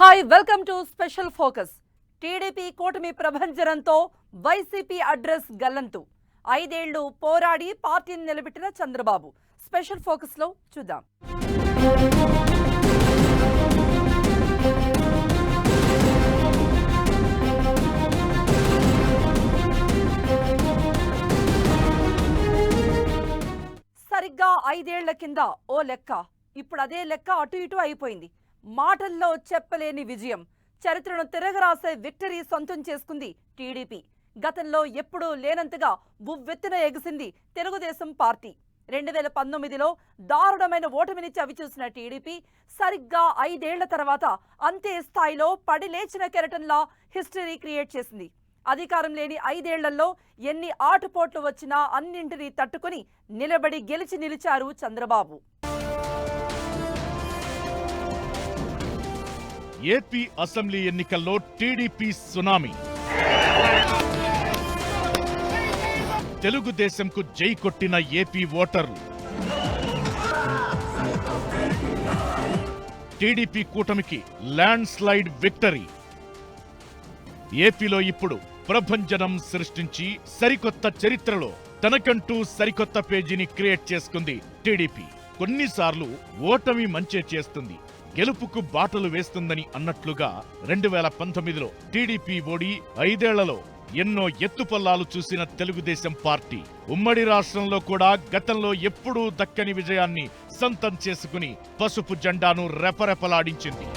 Hi welcome to special focus TDP కూటమి ప్రభంజనంతో YCP address గల్లంతు. ఐదేళ్ళు పోరాడి పార్టీని నిలబెట్టిన చంద్రబాబు. స్పెషల్ ఫోకస్లో చూద్దాం. సరిగ్గా ఐదేళ్ళ కింద ఓ లెక్క. ఇప్పుడు అదే లెక్క అటు ఇటు అయిపోయింది. మాటల్లో చెప్పలేని విజయం. చరిత్రను తిరగరాసే విక్టరీ సొంతం చేసుకుంది టీడీపీ. గతంలో ఎప్పుడూ లేనంతగా ఉవ్వెత్తున ఎగిసింది తెలుగుదేశం పార్టీ. రెండు వేల పంతొమ్మిదిలో దారుణమైన ఓటమిని చవిచూసిన టీడీపీ సరిగ్గా ఐదేళ్ళ తర్వాత అంతే స్థాయిలో పడి లేచిన కెరటంలా హిస్టరీ క్రియేట్ చేసింది. అధికారం లేని ఐదేళ్ళలో ఎన్ని ఆటుపోట్లు వచ్చినా అన్నింటినీ తట్టుకుని నిలబడి గెలిచి నిలిచారు చంద్రబాబు. ఏపీ అసెంబ్లీ ఎన్నికల్లో టీడీపీ సునామీ. తెలుగుదేశంకు జై కొట్టిన ఏపీ ఓటర్లు. టీడీపీ కూటమికి ల్యాండ్ స్లైడ్ విక్టరీ. ఏపీలో ఇప్పుడు ప్రభంజనం సృష్టించి సరికొత్త చరిత్రలో తనకంటూ సరికొత్త పేజీని క్రియేట్ చేసుకుంది టీడీపీ. కొన్నిసార్లు ఓటమి మంచే చేస్తుంది. గెలుపుకు బాటలు వేస్తుందని అన్నట్లుగా రెండు వేల పంతొమ్మిదిలో టీడీపీ ఓడి ఐదేళ్ళలో ఎన్నో ఎత్తుపల్లాలు చూసిన తెలుగుదేశం పార్టీ. ఉమ్మడి రాష్ట్రంలో కూడా గతంలో ఎప్పుడూ దక్కని విజయాన్ని సొంతం చేసుకుని పసుపు జెండాను రెపరెపలాడించింది.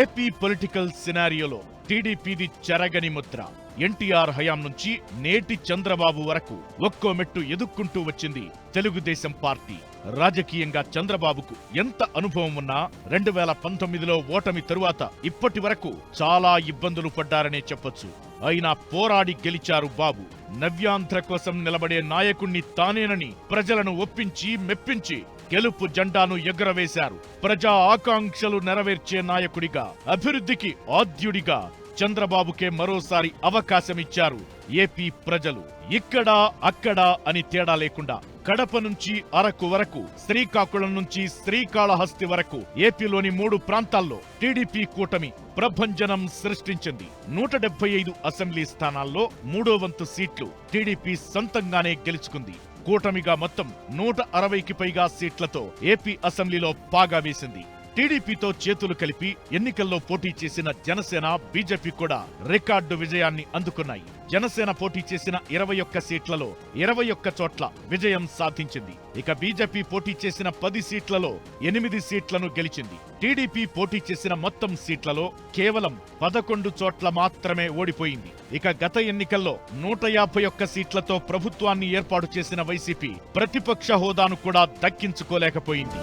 ఏపీ పొలిటికల్ సినారియోలో టీడీపీది చెరగని ముద్ర. ఎన్టీఆర్ హయాం నుంచి నేటి చంద్రబాబు వరకు ఒక్కో మెట్టు ఎదుక్కుంటూ వచ్చింది తెలుగుదేశం పార్టీ. రాజకీయంగా చంద్రబాబుకు ఎంత అనుభవం ఉన్నా రెండు వేల పంతొమ్మిదిలో ఓటమి తరువాత ఇప్పటి వరకు చాలా ఇబ్బందులు పడ్డారనే చెప్పొచ్చు. అయినా పోరాడి గెలిచారు బాబు. నవ్యాంధ్ర కోసం నిలబడే నాయకుణ్ణి తానేనని ప్రజలను ఒప్పించి మెప్పించి గెలుపు జెండాను ఎగురవేశారు. ప్రజా ఆకాంక్షలు నెరవేర్చే నాయకుడిగా అభివృద్ధికి ఆద్యుడిగా చంద్రబాబుకే మరోసారి అవకాశమిచ్చారు. ఏపీ ప్రజలు ఇక్కడ అక్కడ అని తేడా లేకుండా కడప నుంచి అరకు వరకు శ్రీకాకుళం నుంచి శ్రీకాళహస్తి వరకు ఏపీలోని మూడు ప్రాంతాల్లో టీడీపీ కూటమి ప్రభంజనం సృష్టించింది. నూట డెబ్బై ఐదు అసెంబ్లీ స్థానాల్లో మూడో వంతు సీట్లు టీడీపీ సొంతంగానే గెలుచుకుంది. కూటమిగా మొత్తం నూట అరవైకి పైగా సీట్లతో ఏపీ అసెంబ్లీలో పాగా వేసింది. టీడీపీతో చేతులు కలిపి ఎన్నికల్లో పోటీ చేసిన జనసేన బీజేపీ కూడా రికార్డు విజయాన్ని అందుకున్నాయి. జనసేన పోటీ చేసిన ఇరవై ఒక్క సీట్లలో ఇరవై ఒక్క చోట్ల విజయం సాధించింది. ఇక బీజేపీ పోటీ చేసిన పది సీట్లలో ఎనిమిది సీట్లను గెలిచింది. టీడీపీ పోటీ చేసిన మొత్తం సీట్లలో కేవలం పదకొండు చోట్ల మాత్రమే ఓడిపోయింది. ఇక గత ఎన్నికల్లో నూట యాభై ఒక్క సీట్లతో ప్రభుత్వాన్ని ఏర్పాటు చేసిన వైసీపీ ప్రతిపక్ష హోదాను కూడా దక్కించుకోలేకపోయింది.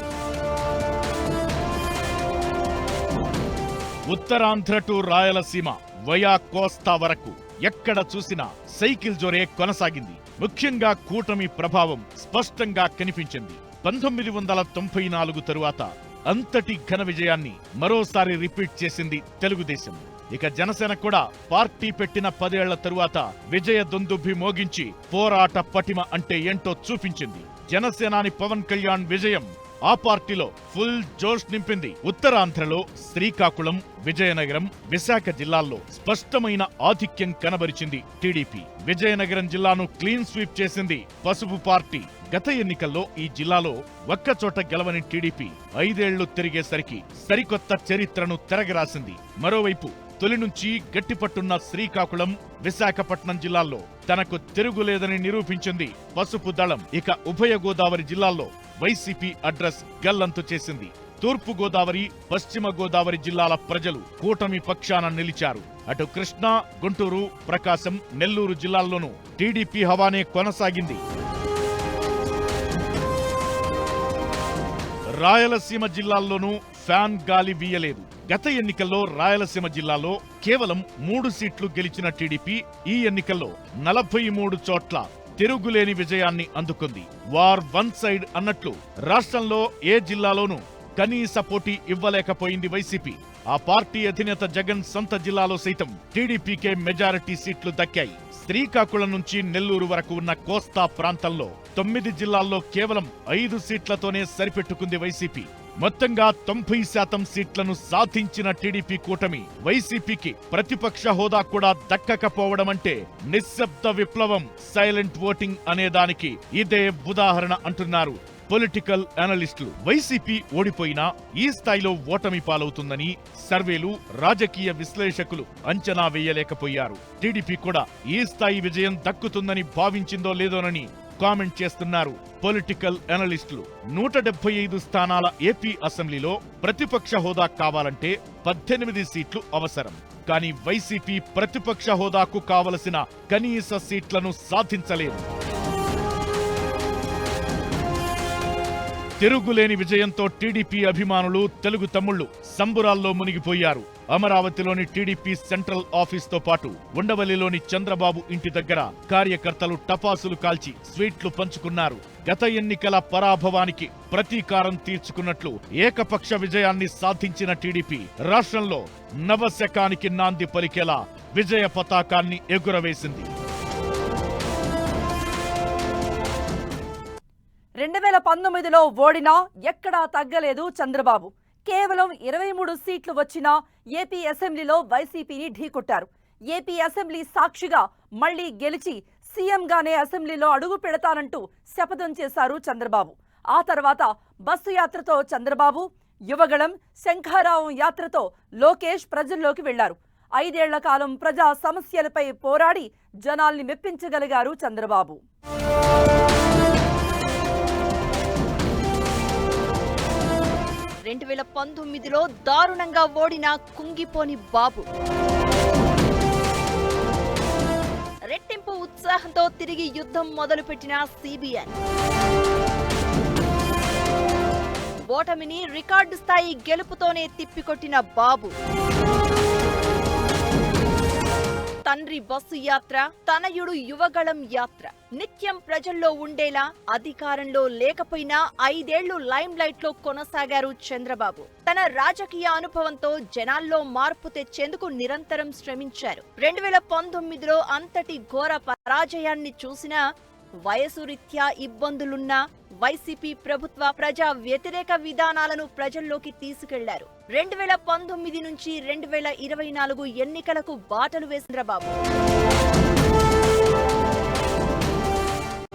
ఉత్తరాంధ్ర టు రాయలసీమ వయా కోస్తా వరకు ఎక్కడ చూసినా సైకిల్ జోరే కొనసాగింది. ముఖ్యంగా కూటమి ప్రభావం స్పష్టంగా కనిపించింది. పంతొమ్మిది వందల తొంభై నాలుగు తరువాత అంతటి ఘన విజయాన్ని మరోసారి రిపీట్ చేసింది తెలుగుదేశం. ఇక జనసేన కూడా పార్టీ పెట్టిన పదేళ్ళ తరువాత విజయ దుందుభి మోగించి పోరాట పటిమ అంటే ఏంటో చూపించింది. జనసేనాని పవన్ కళ్యాణ్ విజయం ఆ పార్టీలో ఫుల్ జోష్ నింపింది ఉత్తరాంధ్రలో శ్రీకాకుళం విజయనగరం విశాఖ జిల్లాల్లో స్పష్టమైన ఆధిక్యం కనబరిచింది టీడీపీ. విజయనగరం జిల్లాను క్లీన్ స్వీప్ చేసింది పసుపు పార్టీ. గత ఎన్నికల్లో ఈ జిల్లాలో ఒక్కచోట గెలవని టీడీపీ ఐదేళ్ళు తిరిగేసరికి సరికొత్త చరిత్రను తెరగరాసింది. మరోవైపు తొలి నుంచి గట్టిపట్టున్న శ్రీకాకుళం విశాఖపట్నం జిల్లాల్లో తనకు తిరుగులేదని నిరూపించింది పసుపు దళం. ఇక ఉభయ గోదావరి జిల్లాల్లో వైసీపీ అడ్రస్ గల్లంతు చేసింది. తూర్పు గోదావరి పశ్చిమ గోదావరి జిల్లాల ప్రజలు కూటమి పక్షాన నిలిచారు. అటు కృష్ణా గుంటూరు ప్రకాశం నెల్లూరు జిల్లాల్లోనూ టీడీపీ హవానే కొనసాగింది. రాయలసీమ జిల్లాల్లోనూ ఫ్యాన్ గాలి వీయలేదు. గత ఎన్నికల్లో రాయలసీమ జిల్లాలో కేవలం మూడు సీట్లు గెలిచిన టీడీపీ ఈ ఎన్నికల్లో నలభై మూడు చోట్ల తిరుగులేని విజయాన్ని అందుకుంది. వార్ వన్ సైడ్ అన్నట్లు రాష్ట్రంలో ఏ జిల్లాలోనూ కనీస పోటీ ఇవ్వలేకపోయింది వైసీపీ. ఆ పార్టీ అధినేత జగన్ సొంత జిల్లాలో సైతం టీడీపీకే మెజారిటీ సీట్లు దక్కాయి. శ్రీకాకుళం నుంచి నెల్లూరు వరకు ఉన్న కోస్తా ప్రాంతంలో తొమ్మిది జిల్లాల్లో కేవలం ఐదు సీట్లతోనే సరిపెట్టుకుంది వైసీపీ. మొత్తంగా తొంభై శాతం సీట్లను సాధించిన టీడీపీ కూటమి వైసీపీకి ప్రతిపక్ష హోదా కూడా దక్కకపోవడం అంటే నిశ్శబ్ద విప్లవం సైలెంట్ ఓటింగ్ అనేదానికి ఇదే ఉదాహరణ అంటున్నారు పొలిటికల్ అనలిస్టులు. వైసీపీ ఓడిపోయినా ఈ స్థాయిలో ఓటమి పాలవుతుందని సర్వేలు రాజకీయ విశ్లేషకులు అంచనా వేయలేకపోయారు. టీడీపీ కూడా ఈ స్థాయి విజయం దక్కుతుందని భావించిందో లేదోనని కామెంట్ చేస్తున్నారు పొలిటికల్ అనలిస్టులు నూట డెబ్బై ఐదు స్థానాల ఏపీ అసెంబ్లీలో ప్రతిపక్ష హోదా కావాలంటే పద్దెనిమిది సీట్లు అవసరం. కానీ వైసీపీ ప్రతిపక్ష హోదాకు కావలసిన కనీస సీట్లను సాధించలేదు. తిరుగులేని విజయంతో టీడీపీ అభిమానులు తెలుగు తమ్ముళ్ళు సంబురాల్లో మునిగిపోయారు. అమరావతిలోని టీడీపీ సెంట్రల్ ఆఫీస్తో పాటు ఉండవల్లిలోని చంద్రబాబు ఇంటి దగ్గర కార్యకర్తలు టపాసులు కాల్చి స్వీట్లు పంచుకున్నారు. గత ఎన్నికల పరాభవానికి ప్రతీకారం తీర్చుకున్నట్లు ఏకపక్ష విజయాన్ని సాధించిన టీడీపీ రాష్ట్రంలో నవశకానికి నాంది పలికేలా విజయ పతాకాన్ని ఎగురవేసింది. రెండు వేల పంతొమ్మిదిలో ఓడినా ఎక్కడా తగ్గలేదు చంద్రబాబు. కేవలం ఇరవై మూడు సీట్లు వచ్చినా ఏపీ అసెంబ్లీలో వైసీపీని ఢీకొట్టారు. ఏపీ అసెంబ్లీ సాక్షిగా మళ్ళీ గెలిచి సీఎంగానే అసెంబ్లీలో అడుగు పెడతానంటూ శపథం చేశారు చంద్రబాబు. ఆ తర్వాత బస్సు యాత్రతో చంద్రబాబు యువగళం శంఖారావం యాత్రతో లోకేష్ ప్రజల్లోకి వెళ్ళారు. ఐదేళ్ళ కాలం ప్రజా సమస్యలపై పోరాడి జనాల్ని మెప్పించగలిగారు చంద్రబాబు. రెండు వేల పంతొమ్మిదిలో దారుణంగా ఓడిన కుంగిపోని బాబు. రెట్టింపు ఉత్సాహంతో తిరిగి యుద్ధం మొదలుపెట్టిన సిబిఐ. ఓటమిని రికార్డు స్థాయి గెలుపుతోనే తిప్పికొట్టిన బాబు. తండ్రి బస్సు యాత్ర తనయుడు యువగళం యాత్ర. నిత్యం ప్రజల్లో ఉండేలా అధికారంలో లేకపోయినా ఐదేళ్ళు లైమ్ లైట్లో కొనసాగారు చంద్రబాబు. తన రాజకీయ అనుభవంతో జనాల్లో మార్పు తెచ్చేందుకు నిరంతరం శ్రమించారు. రెండు వేల పంతొమ్మిదిలో అంతటి ఘోర పరాజయాన్ని చూసినా వయసు రీత్యా ఇబ్బందులున్నా వైసీపీ ప్రభుత్వ ప్రజా వ్యతిరేక విధానాలను ప్రజల్లోకి తీసుకెళ్ళారు. రెండు వేల పంతొమ్మిది నుంచి రెండు వేల ఇరవై నాలుగు ఎన్నికలకు బాటలు వేసింద్రబాబు బాబు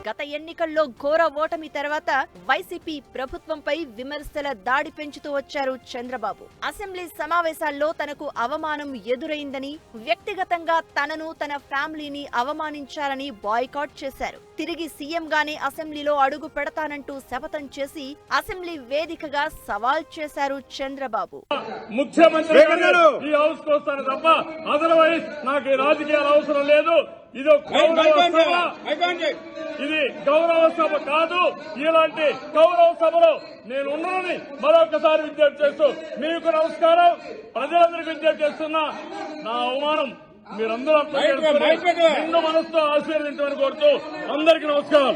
గత ఎన్నికల్లో ఘోర ఓటమి తర్వాత వైసీపీ ప్రభుత్వంపై విమర్శల దాడి పెంచుతూ వచ్చారు చంద్రబాబు. అసెంబ్లీ సమావేశాల్లో తనకు అవమానం ఎదురైందని వ్యక్తిగతంగా తనను తన ఫ్యామిలీని అవమానించారని బాయ్కాట్ చేశారు. తిరిగి సీఎంగానే అసెంబ్లీలో అడుగు పెడతానంటూ శపథం చేసి అసెంబ్లీ వేదికగా సవాల్ చేశారు చంద్రబాబు. ముఖ్యమంత్రి నాకు రాజకీయాలు అవసరం లేదు. ఇది. ఇది గౌరవ సభ కాదు ఇలాంటి గౌరవ సభలో నేను ఉన్నానని మరొకసారి విజ్ఞప్తి చేస్తూ మీకు నమస్కారం ప్రజలందరికీ విజ్ఞప్తి చేస్తున్నా నా అవమానం మీరందరూ. నిండు మనసుతో ఆశీర్వదించమని కోరుతూ అందరికీ నమస్కారం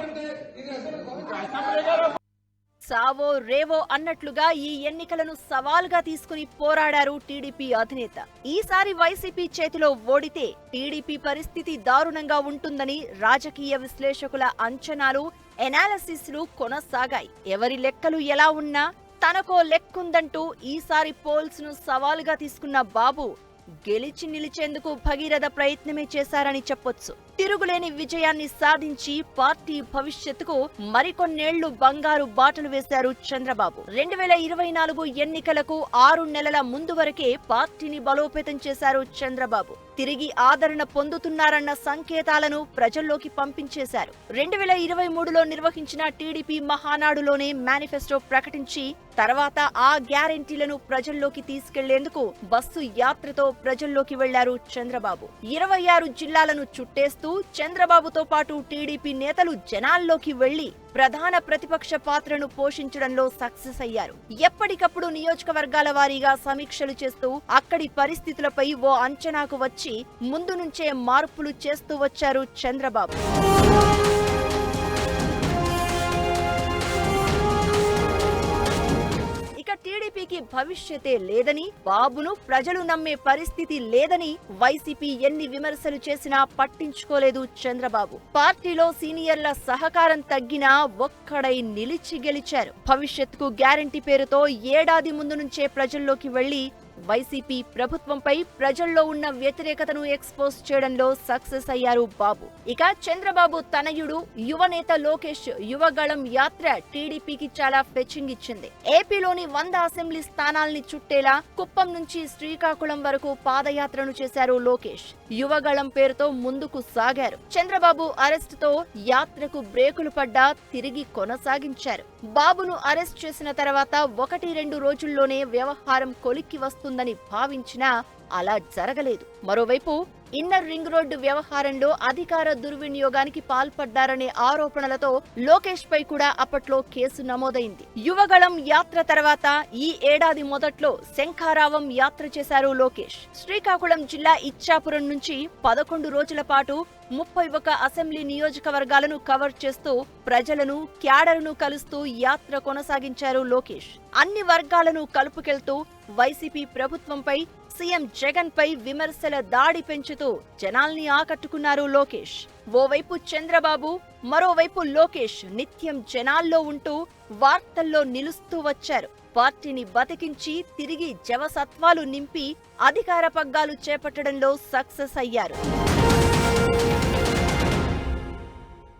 సావో రేవో అన్నట్లుగా ఈ ఎన్నికలను సవాల్గా తీసుకుని పోరాడారు టీడీపీ అధినేత. ఈసారి వైసీపీ చేతిలో ఓడితే టీడీపీ పరిస్థితి దారుణంగా ఉంటుందని రాజకీయ విశ్లేషకుల అంచనాలు ఎనాలసిస్లు కొనసాగాయి. ఎవరి లెక్కలు ఎలా ఉన్నా తనకో లెక్కుందంటూ ఈసారి పోల్స్ను సవాలుగా తీసుకున్న బాబు గెలిచి నిలిచేందుకు భగీరథ ప్రయత్నమే చేశారని చెప్పొచ్చు. తిరుగులేని విజయాన్ని సాధించి పార్టీ భవిష్యత్తుకు మరికొన్నేళ్ళు బంగారు బాటలు వేశారు చంద్రబాబు. రెండు వేల ఇరవై నాలుగు ఎన్నికలకు ఆరు నెలల ముందు వరకే పార్టీని బలోపేతం చేశారు చంద్రబాబు. తిరిగి ఆదరణ పొందుతున్నారన్న సంకేతాలను ప్రజల్లోకి పంపించేశారు. రెండు వేల ఇరవై మూడులో నిర్వహించిన టీడీపీ మహానాడులోనే మేనిఫెస్టో ప్రకటించి తర్వాత ఆ గ్యారెంటీలను ప్రజల్లోకి తీసుకెళ్ళేందుకు బస్సు యాత్రతో ప్రజల్లోకి వెళ్ళారు చంద్రబాబు. ఇరవై ఆరు జిల్లాలను చుట్టేస్తూ చంద్రబాబుతో పాటు టీడీపీ నేతలు జనాల్లోకి వెళ్ళి ప్రధాన ప్రతిపక్ష పాత్రను పోషించడంలో సక్సెస్ అయ్యారు. ఎప్పటికప్పుడు నియోజకవర్గాల వారీగా సమీక్షలు చేస్తూ అక్కడి పరిస్థితులపై ఓ అంచనాకు వచ్చి ముందు నుంచే మార్పులు చేస్తూ వచ్చారు చంద్రబాబు. టీడీపీకి భవిష్యతే లేదని బాబును ప్రజలు నమ్మే పరిస్థితి లేదని వైసీపీ ఎన్ని విమర్శలు చేసినా పట్టించుకోలేదు చంద్రబాబు. పార్టీలో సీనియర్ల సహకారం తగ్గినా ఒక్కడై నిలిచి గెలిచారు. భవిష్యత్తుకు గ్యారంటీ పేరుతో ఏడాది ముందు నుంచే ప్రజల్లోకి వెళ్ళి వైసీపీ ప్రభుత్వంపై ప్రజల్లో ఉన్న వ్యతిరేకతను ఎక్స్పోజ్ చేయడంలో సక్సెస్ అయ్యారు బాబు. ఇక చంద్రబాబు తనయుడు యువనేత లోకేష్ యువగళం యాత్ర టీడీపీకి చాలా ఫెచింగ్ ఇచ్చింది. ఏపీలోని వంద అసెంబ్లీ స్థానాల్ని చుట్టేలా కుప్పం నుంచి శ్రీకాకుళం వరకు పాదయాత్రను చేశారు లోకేష్. యువగళం పేరుతో ముందుకు సాగారు. చంద్రబాబు అరెస్ట్తో యాత్రకు బ్రేకులు పడ్డా తిరిగి కొనసాగించారు. బాబును అరెస్ట్ చేసిన తర్వాత ఒకటి రెండు రోజుల్లోనే వ్యవహారం కొలిక్కి వస్తుందని భావించినా అలా జరగలేదు. మరోవైపు ఇన్నర్ రింగ్ రోడ్డు వ్యవహారంలో అధికార దుర్వినియోగానికి పాల్పడ్డారనే ఆరోపణలతో లోకేష్ పై కూడా అప్పట్లో కేసు నమోదైంది. యువగళం యాత్ర తర్వాత ఈ ఏడాది మొదట్లో శంఖారావం యాత్ర చేశారు లోకేష్. శ్రీకాకుళం జిల్లా ఇచ్చాపురం నుంచి పదకొండు రోజుల పాటు ముప్పై ఒక అసెంబ్లీ నియోజకవర్గాలను కవర్ చేస్తూ ప్రజలను క్యాడర్ను కలుస్తూ యాత్ర కొనసాగించారు లోకేష్. అన్ని వర్గాలను కలుపుకెళ్తూ వైసీపీ ప్రభుత్వంపై సీఎం జగన్ పై విమర్శల దాడి పెంచుతూ జనాల్ని ఆకట్టుకున్నారు లోకేష్. ఓవైపు చంద్రబాబు మరోవైపు లోకేష్ నిత్యం జనాల్లో ఉంటూ వార్తల్లో నిలుస్తూ వచ్చారు. పార్టీని బతికించి తిరిగి జవసత్వాలు నింపి అధికార పగ్గాలు చేపట్టడంలో సక్సెస్ అయ్యారు.